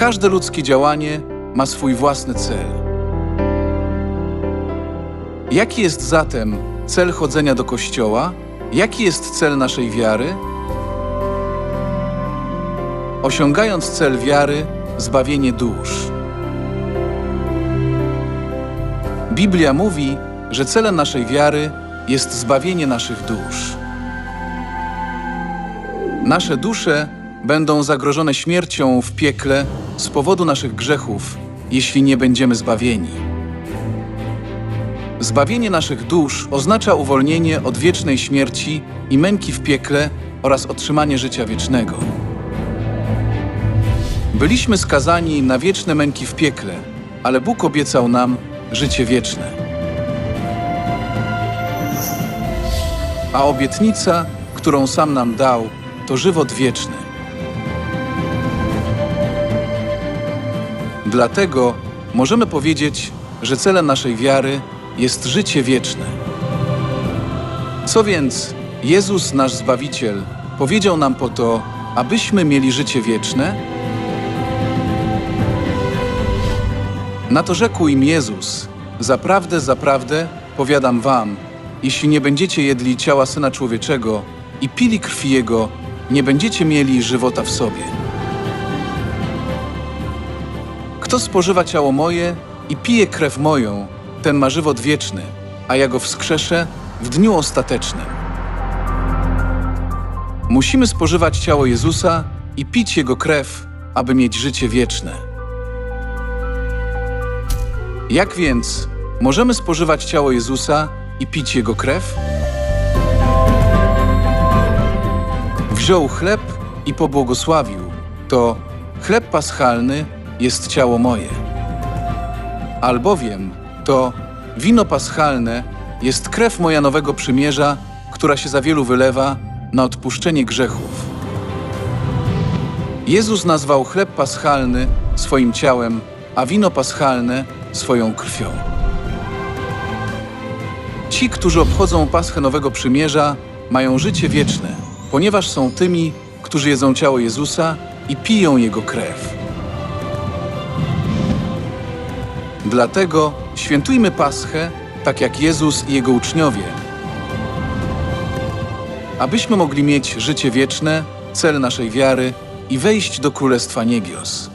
Każde ludzkie działanie ma swój własny cel. Jaki jest zatem cel chodzenia do kościoła? Jaki jest cel naszej wiary? Osiągając cel wiary, zbawienie dusz. Biblia mówi, że celem naszej wiary jest zbawienie naszych dusz. Nasze dusze będą zagrożone śmiercią w piekle z powodu naszych grzechów, jeśli nie będziemy zbawieni. Zbawienie naszych dusz oznacza uwolnienie od wiecznej śmierci i męki w piekle oraz otrzymanie życia wiecznego. Byliśmy skazani na wieczne męki w piekle, ale Bóg obiecał nam życie wieczne. A obietnica, którą sam nam dał, to żywot wieczny. Dlatego możemy powiedzieć, że celem naszej wiary jest życie wieczne. Co więc Jezus, nasz Zbawiciel, powiedział nam po to, abyśmy mieli życie wieczne? Na to rzekł im Jezus: Zaprawdę, zaprawdę, powiadam wam, jeśli nie będziecie jedli ciała Syna Człowieczego i pili krwi Jego, nie będziecie mieli żywota w sobie. Kto spożywa ciało moje i pije krew moją, ten ma żywot wieczny, a ja go wskrzeszę w dniu ostatecznym. Musimy spożywać ciało Jezusa i pić Jego krew, aby mieć życie wieczne. Jak więc możemy spożywać ciało Jezusa i pić Jego krew? Wziął chleb i pobłogosławił. To chleb paschalny jest ciało moje. Albowiem to wino paschalne jest krew moja nowego przymierza, która się za wielu wylewa na odpuszczenie grzechów. Jezus nazwał chleb paschalny swoim ciałem, a wino paschalne swoją krwią. Ci, którzy obchodzą Paschę Nowego Przymierza, mają życie wieczne, ponieważ są tymi, którzy jedzą ciało Jezusa i piją Jego krew. Dlatego świętujmy Paschę tak jak Jezus i Jego uczniowie, abyśmy mogli mieć życie wieczne, cel naszej wiary i wejść do Królestwa Niebios.